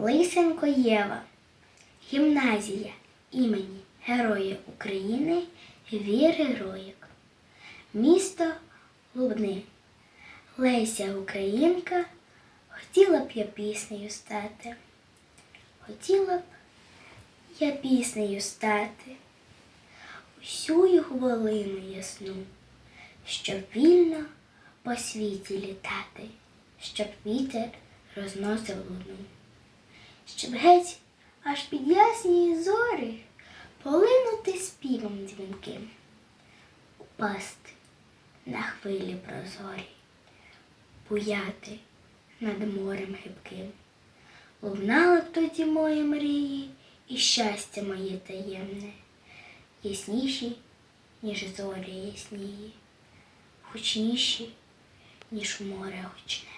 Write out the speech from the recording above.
Лисенко Єва, гімназія імені Героя України Віри Роїк, місто Лубни. Леся Українка, хотіла б я піснею стати. Хотіла б я піснею стати усю хвилину ясну, щоб вільно по світі літати, щоб вітер розносив луну, щоб геть аж під ясні зорі полинути співом дзвінким, упасти на хвилі прозорі, буяти над морем гибким. Лунали б тоді мої мрії і щастя моє таємне, ясніші, ніж зорі яснії, гучніші, ніж море гучне.